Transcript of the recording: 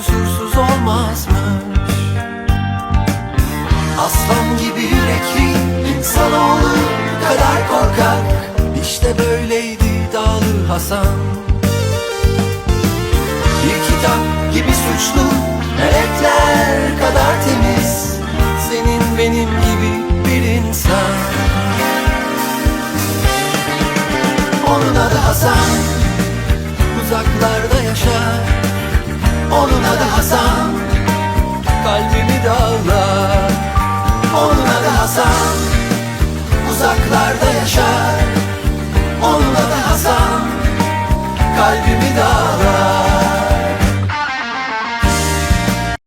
yazmış Aslan gibi yürekli insanoğlu kadar korkak. İşte böyleydi Dağlı Hasan. Bir kitap gibi suçlu melekler kadar temiz. Senin benim gibi bir insan. Onun adı Hasan. Uzaklarda yaşar Onun adı Hasan. Kalbimi dağlar. Onun adı Hasan. Uzaklarda yaşar. Onun adı Hasan. Kalbimi dağlar